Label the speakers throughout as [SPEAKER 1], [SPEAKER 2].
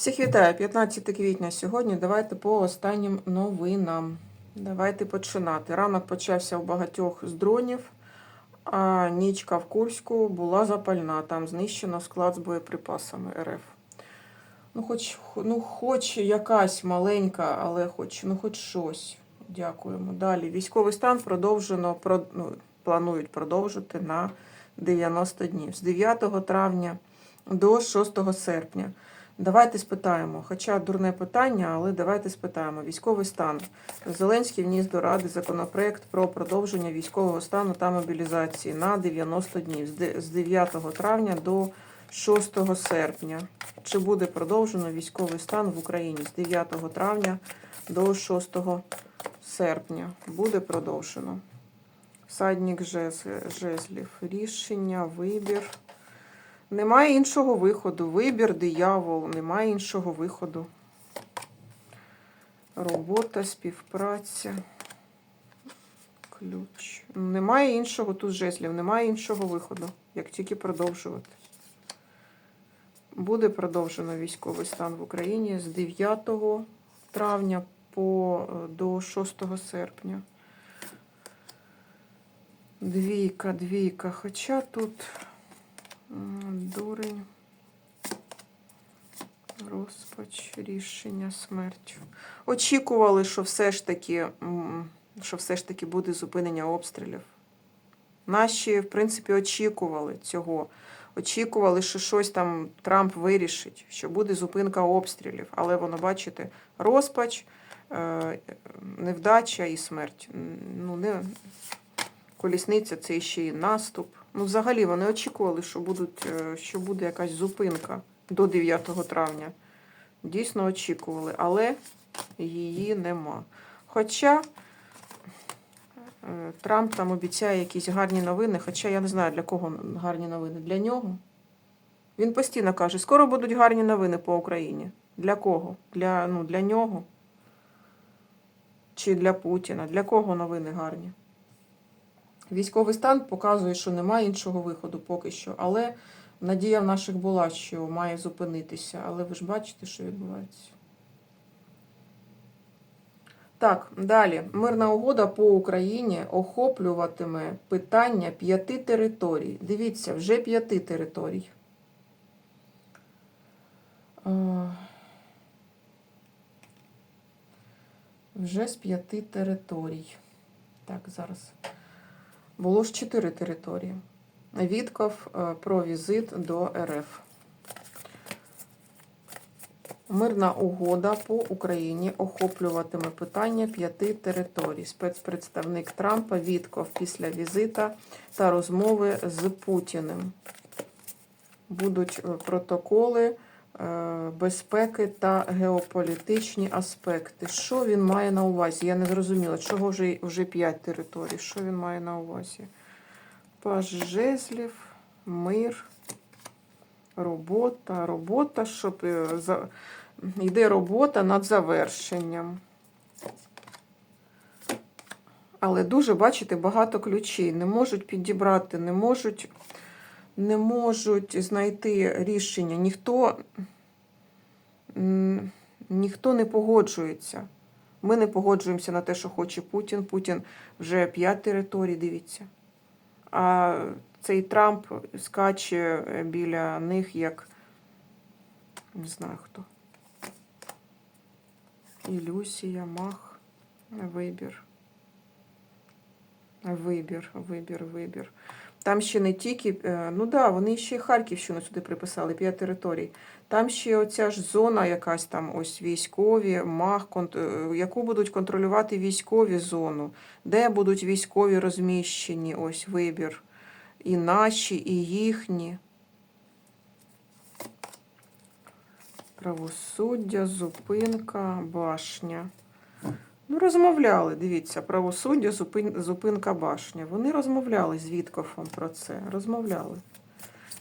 [SPEAKER 1] Всіх вітаю, 15 квітня сьогодні. Давайте по останнім новинам. Давайте починати. Ранок почався у багатьох з дронів, а нічка в Курську була запальна. Там знищено склад з боєприпасами РФ. Ну, хоч, ну, хоч якась маленька, але хоч, ну, хоч щось. Дякуємо. Далі. Військовий стан продовжено, про, ну, планують продовжити на 90 днів. З 9 травня до 6 серпня. Давайте спитаємо, хоча дурне питання, але давайте спитаємо. Військовий стан. Зеленський вніс до Ради законопроект про продовження військового стану та мобілізації на 90 днів з де- 9 травня до 6 серпня. Чи буде продовжено військовий стан в Україні з 9 травня до 6 серпня? Буде продовжено. Всадник жезлів. Рішення, вибір. Немає іншого виходу. Вибір, диявол, немає іншого виходу. Робота, співпраця. Ключ. Немає іншого тут жезлів, немає іншого виходу, як тільки продовжувати. Буде продовжено військовий стан в Україні з 9 травня по, е, до 6 серпня. Двійка, двійка. Хоча тут дурень. Розпач, рішення, смерть. Очікували, що все ж таки, що все ж таки буде зупинення обстрілів. Наші, в принципі, очікували цього. Очікували, що щось там Трамп вирішить, що буде зупинка обстрілів. Але воно, бачите, розпач, е, невдача і смерть. Ну, не... Колісниця це ще й наступ. Ну, взагалі, вони очікували, що, будуть, е, що буде якась зупинка до 9 травня. Дійсно очікували, але її нема. Хоча е, Трамп там обіцяє якісь гарні новини, хоча я не знаю, для кого гарні новини. Для нього. Він постійно каже, скоро будуть гарні новини по Україні. Для кого? Для, ну, для нього? Чи для Путіна? Для кого новини гарні? Військовий стан показує, що немає іншого виходу поки що. Але надія в наших була, що має зупинитися. Але ви ж бачите, що відбувається. Так, далі. Мирна угода по Україні охоплюватиме питання п'яти територій. Дивіться, вже п'яти територій. Вже з п'яти територій. Так, зараз. Було ж чотири території. Відков е, про візит до РФ. Мирна угода по Україні охоплюватиме питання п'яти територій. Спецпредставник Трампа Вітков після візита та розмови з Путіним. Будуть е, протоколи безпеки та геополітичні аспекти. Що він має на увазі? Я не зрозуміла, чого вже, вже 5 територій. Що він має на увазі? Паж жезлів, мир, робота, робота, щоб е, за... йде робота над завершенням. Але дуже, бачите, багато ключей. Не можуть підібрати, не можуть, не можуть знайти рішення. Ніхто, ніхто не погоджується. Ми не погоджуємося на те, що хоче Путін. Путін вже п'ять територій, дивіться. А цей Трамп скаче біля них як не знаю хто. Ілюсія, мах, вибір. Вибір, вибір, вибір. Там ще не тільки, е, ну да, вони ще Харківщину сюди приписали, п'ять територій. Там ще оця ж зона якась там, ось військові, мах, е, яку будуть контролювати військові зону, де будуть військові розміщені, ось вибір. І наші, і їхні. Правосуддя, зупинка, башня. Ну, розмовляли, дивіться, правосуддя, зупин, зупинка башня. Вони розмовляли з Віткофом про це. Розмовляли.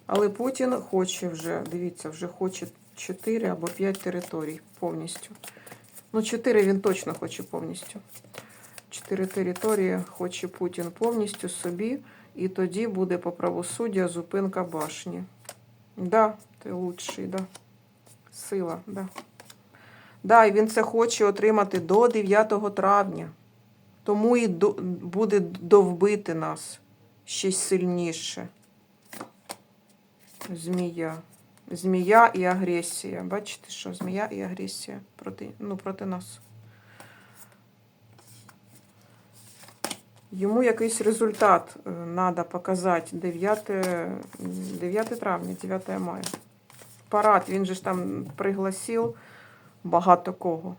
[SPEAKER 1] Але Путін хоче вже, дивіться, вже хоче 4 або 5 територій повністю. Ну, 4 він точно хоче повністю. 4 території хоче Путін повністю собі, і тоді буде по правосуддя зупинка башні. Да, ти лучший, да. Сила, да. Да, і він це хоче отримати до 9 травня. Тому і буде довбити нас ще сильніше. Змія. Змія і агресія. Бачите, що змія і агресія проти, ну, проти нас. Йому якийсь результат треба показати 9, 9 травня, 9 мая. Парад, він же ж там пригласив багато кого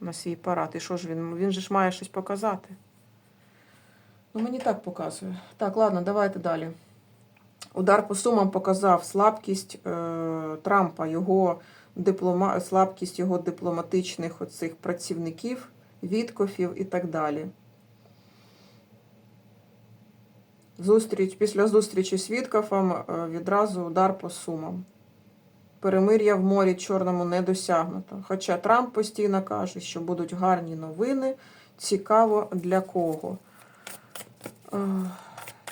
[SPEAKER 1] на свій парад. І що ж він? Він же ж має щось показати. Ну, мені так показує. Так, ладно, давайте далі. Удар по сумам показав слабкість е, Трампа, його диплома, слабкість його дипломатичних оцих працівників, відкофів і так далі. Зустріч, після зустрічі з Віткофом е, відразу удар по сумам. Перемир'я в морі Чорному не досягнуто. Хоча Трамп постійно каже, що будуть гарні новини. Цікаво для кого. Е,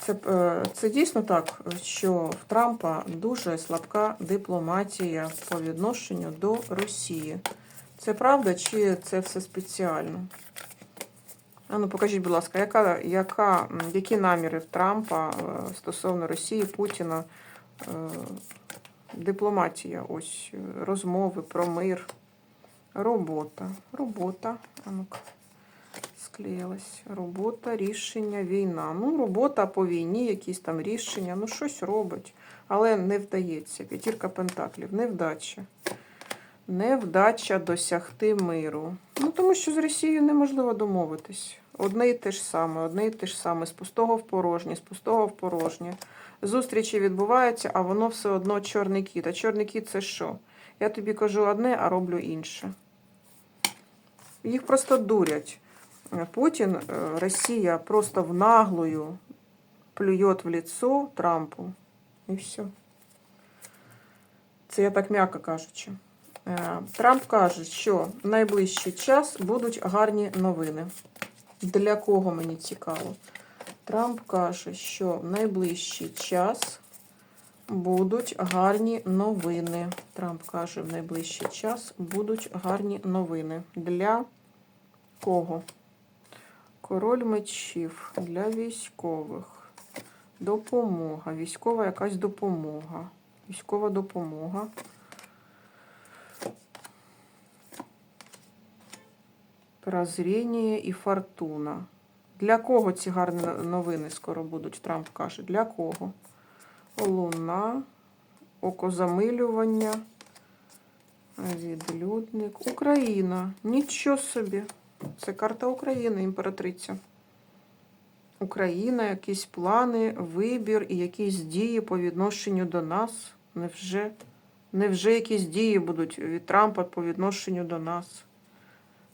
[SPEAKER 1] Це, е, це дійсно так, що в Трампа дуже слабка дипломатія по відношенню до Росії. Це правда чи це все спеціально? А ну покажіть, будь ласка, яка, яка, які наміри в Трампа е, стосовно Росії, Путіна? Дипломатія, ось е, розмови про мир, робота. Робота. А ну-ка, склеїлась. Робота, рішення, війна. Ну, робота по війні, якісь там рішення, ну щось робить, але не вдається. П'ятірка пентаклів, невдача. Невдача досягти миру. Ну, тому що з Росією неможливо домовитись. Одне і те ж саме, одне і те ж саме, з пустого в порожнє, з пустого в порожнє. Зустрічі відбуваються, а воно все одно чорний кіт. А чорний кіт це що? Я тобі кажу одне, а роблю інше. Їх просто дурять. Путін, е, Росія просто в наглою плює в лицо Трампу. І все. Це я так м'яко кажучи. Е, Трамп каже, що в найближчий час будуть гарні новини. Для кого мені цікаво? Трамп каже, що в найближчий час будуть гарні новини. Трамп каже, в найближчий час будуть гарні новини. Для кого? Король мечів для військових. Допомога. Військова якась допомога. Військова допомога. Прозріння і фортуна. Для кого ці гарні новини скоро будуть? Трамп каже. Для кого? Луна, окозамилювання, відлюдник. Україна. Нічого собі. Це карта України, імператриця. Україна, якісь плани, вибір і якісь дії по відношенню до нас. Невже? Невже якісь дії будуть від Трампа по відношенню до нас?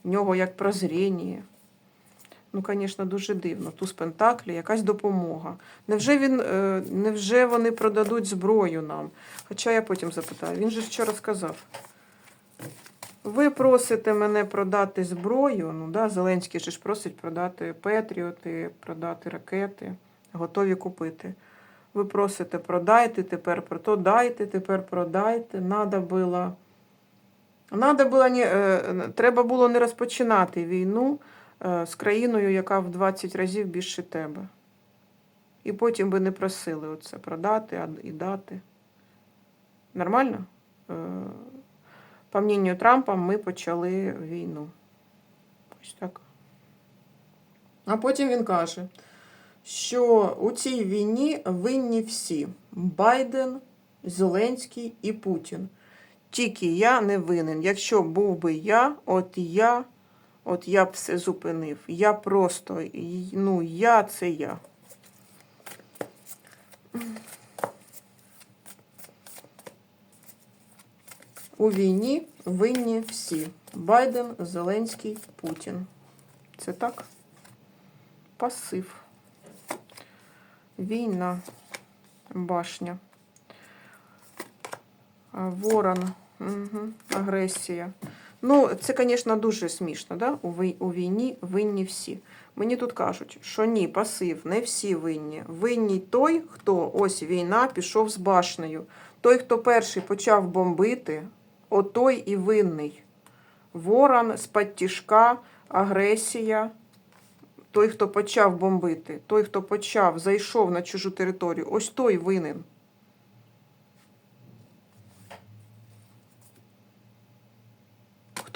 [SPEAKER 1] В нього як прозріння. Ну, звісно, дуже дивно. Туз Пентаклі, якась допомога. Невже, він, е, невже вони продадуть зброю нам? Хоча я потім запитаю, він же вчора сказав. Ви просите мене продати зброю. Ну, да, Зеленський же ж просить продати Петріоти, продати ракети, готові купити. Ви просите продайте, тепер про то дайте, тепер продайте. Надо було, надо було не, е, треба було не розпочинати війну з країною, яка в 20 разів більше тебе. І потім би не просили оце продати і дати. Нормально? Е, По мнению Трампа, ми почали війну. Ось так. А потім він каже, що у цій війні винні всі: Байден, Зеленський і Путін. Тільки я не винен. Якщо був би я, от я, от я б все зупинив. Я просто, ну, я це я. У війні винні всі. Байден, Зеленський, Путін. Це так? Пасив. Війна. Башня. Ворон. Угу. Агресія. Ну, це, звісно, дуже смішно, да? У, вій- у війні винні всі. Мені тут кажуть, що ні, пасив, не всі винні. Винні той, хто ось війна пішов з башнею. Той, хто перший почав бомбити, Отой і винний. Ворон, спадтішка, агресія. Той, хто почав бомбити, той, хто почав, зайшов на чужу територію, ось той винен.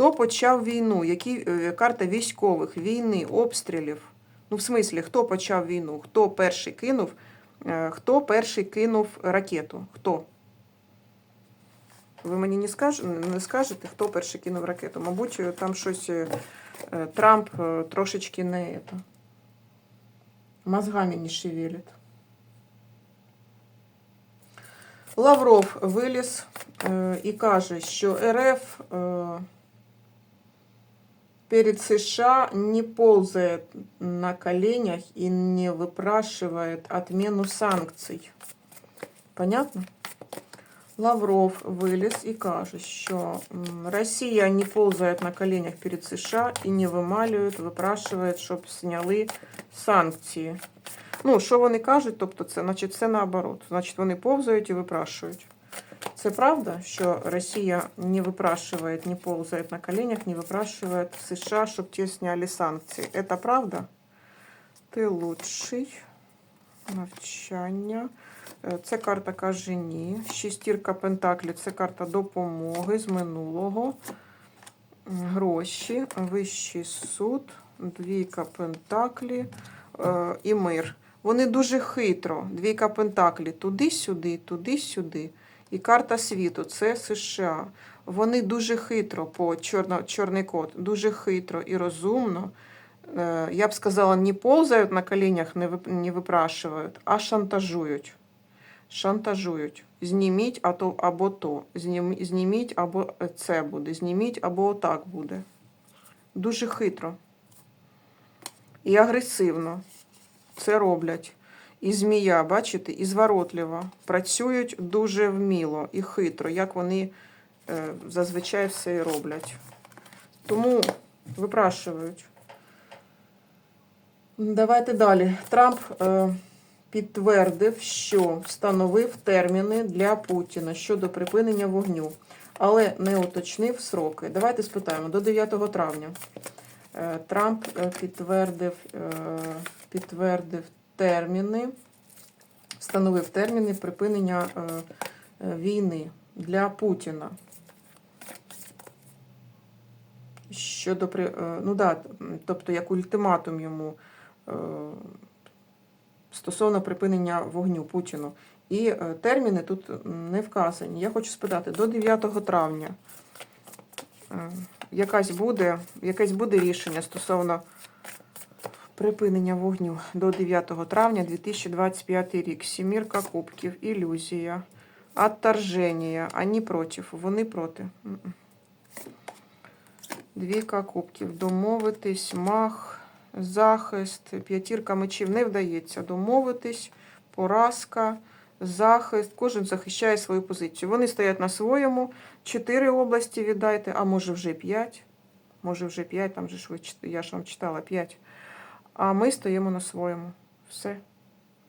[SPEAKER 1] Хто почав війну? Які е, карта військових, війни, обстрілів? Ну, в смислі, хто почав війну? Хто перший кинув? е, Хто перший кинув ракету? Хто? Ви мені не, скаж... не скажете, хто перший кинув ракету? Мабуть, е, там щось Трамп трошечки не это, мозгами не шевелит. Лавров виліз і каже, що РФ е, перед США не ползает на коленях и не выпрашивает отмену санкций. Понятно? Лавров виліз і каже, що м, Росія не ползає на коленях перед США і не вималює, випрашує, щоб зняли санкції. Ну, що вони кажуть, тобто це, значить, це наоборот. Значить, вони повзають і випрашують. Це правда, що Росія не випрашує, не ползає на коленях, не випрашує в США, щоб ті зняли санкції. Це правда? Ти лучший. Навчання. Е, Це карта каже ні. Шістірка Пентаклів це карта допомоги з минулого. Гроші, Вищий суд, двійка Пентаклі е, і мир. Вони дуже хитро. Двійка Пентаклі туди-сюди, туди-сюди. І карта світу це США. Вони дуже хитро по чорно, чорний код, дуже хитро і розумно. е, Я б сказала, не ползають на коленях, не випрашують, а шантажують. Шантажують. Зніміть а то, або то. Зніміть або це буде. Зніміть або отак буде. Дуже хитро. І агресивно це роблять. І змія, бачите, і зворотлива. Працюють дуже вміло і хитро, як вони е, зазвичай все і роблять. Тому випрашують. Давайте далі. Трамп е, підтвердив, що встановив терміни для Путіна щодо припинення вогню, але не уточнив сроки. Давайте спитаємо до 9 травня. Е, Трамп підтвердив, підтвердив терміни, встановив терміни припинення е, е, війни для Путіна. Щодо е, ну да, тобто як ультиматум йому стосовно припинення вогню Путіну. І терміни тут не вказані. Я хочу спитати до 9 травня. Якась буде, якесь буде рішення стосовно припинення вогню до 9 травня 2025 рік. Сімірка кубків, ілюзія, отторження. Ані проти. Вони проти. М-м. Двійка кубків. Домовитись, мах, захист, п'ятірка мечів не вдається домовитись, поразка, захист. Кожен захищає свою позицію. Вони стоять на своєму. Чотири області віддайте, а може вже п'ять. Може вже п'ять, там же ви я ж вам читала п'ять. А ми стоїмо на своєму. Все.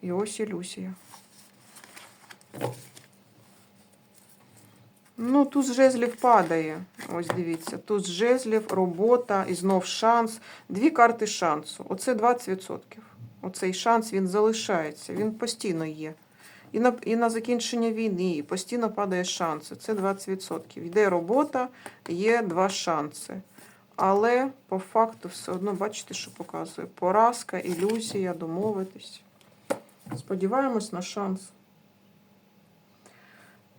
[SPEAKER 1] І ось ілюзія. Ну, тут жезлів падає. Ось дивіться. Тут жезлів, робота і знов шанс. Дві карти шансу. Оце 20%. Оцей шанс він залишається, він постійно є. І на, і на закінчення війни і постійно падає шанси. Це 20%. Йде робота, є два шанси. Але по факту все одно бачите, що показує. Поразка, ілюзія, домовитись. Сподіваємось на шанс.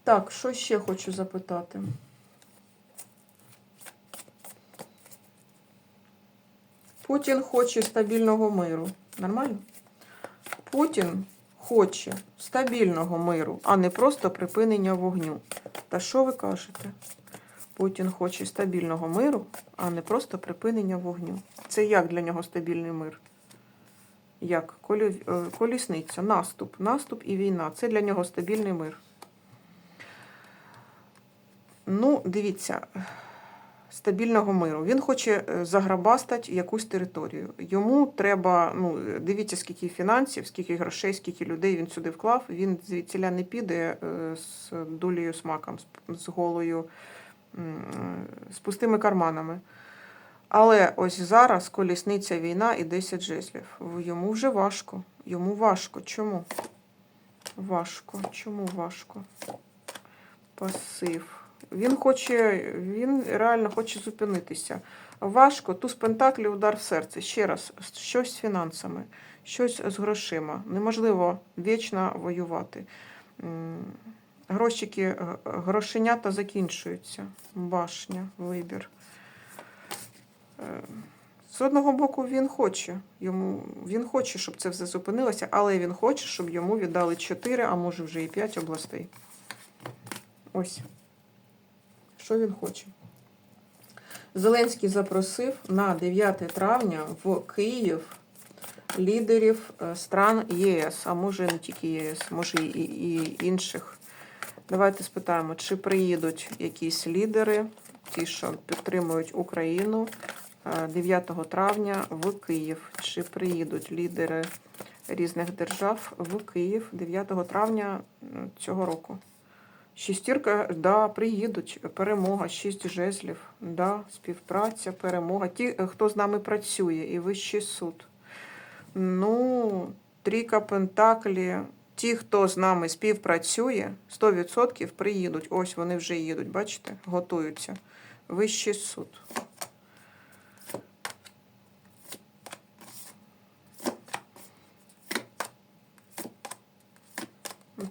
[SPEAKER 1] Так, що ще хочу запитати? Путін хоче стабільного миру. Нормально? Путін хоче стабільного миру, а не просто припинення вогню. Та що ви кажете? Путін хоче стабільного миру, а не просто припинення вогню. Це як для нього стабільний мир? Як? Е, Колісниця, наступ, наступ і війна. Це для нього стабільний мир. Ну, дивіться, стабільного миру. Він хоче е, заграбастати якусь територію. Йому треба, ну, дивіться, скільки фінансів, скільки грошей, скільки людей він сюди вклав. Він звідсіля не піде е, з долею смаком, з- голою з пустими карманами. Але ось зараз колісниця війна і 10 жезлів. Йому вже важко. Йому важко. Чому? Важко. Чому важко? Пасив. Він хоче, він реально хоче зупинитися. Важко, туз пентаклів, удар в серце. Ще раз, щось з фінансами, щось з грошима. Неможливо вічно воювати. Грошики, грошенята закінчуються. Башня, вибір. Е, З одного боку, він хоче. Йому, він хоче, щоб це все зупинилося, але він хоче, щоб йому віддали 4, а може вже і 5 областей. Ось. Що він хоче? Зеленський запросив на 9 травня в Київ лідерів е, стран ЄС, а може не тільки ЄС, може і, і інших. Давайте спитаємо, чи приїдуть якісь лідери, ті, що підтримують Україну е, 9 травня в Київ. Чи приїдуть лідери різних держав в Київ 9 травня цього року? Шістірка, да, приїдуть. Перемога, шість жезлів, да, співпраця, перемога. Ті, е, хто з нами працює, і вищий суд. Ну, трійка Пентаклі. Ті, хто з нами співпрацює, 100% приїдуть. Ось вони вже їдуть, бачите, готуються. Вищий суд.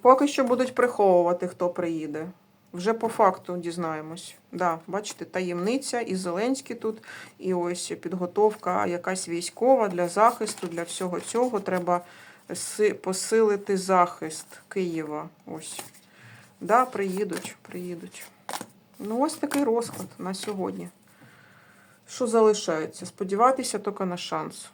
[SPEAKER 1] Поки що будуть приховувати, хто приїде. Вже по факту дізнаємось. Да, бачите, таємниця, і Зеленський тут, і ось підготовка якась військова для захисту, для всього цього. Треба посилити захист Києва. Ось. Да, приїдуть, приїдуть. Ну, ось такий розклад на сьогодні. Що залишається? Сподіватися тільки на шанс.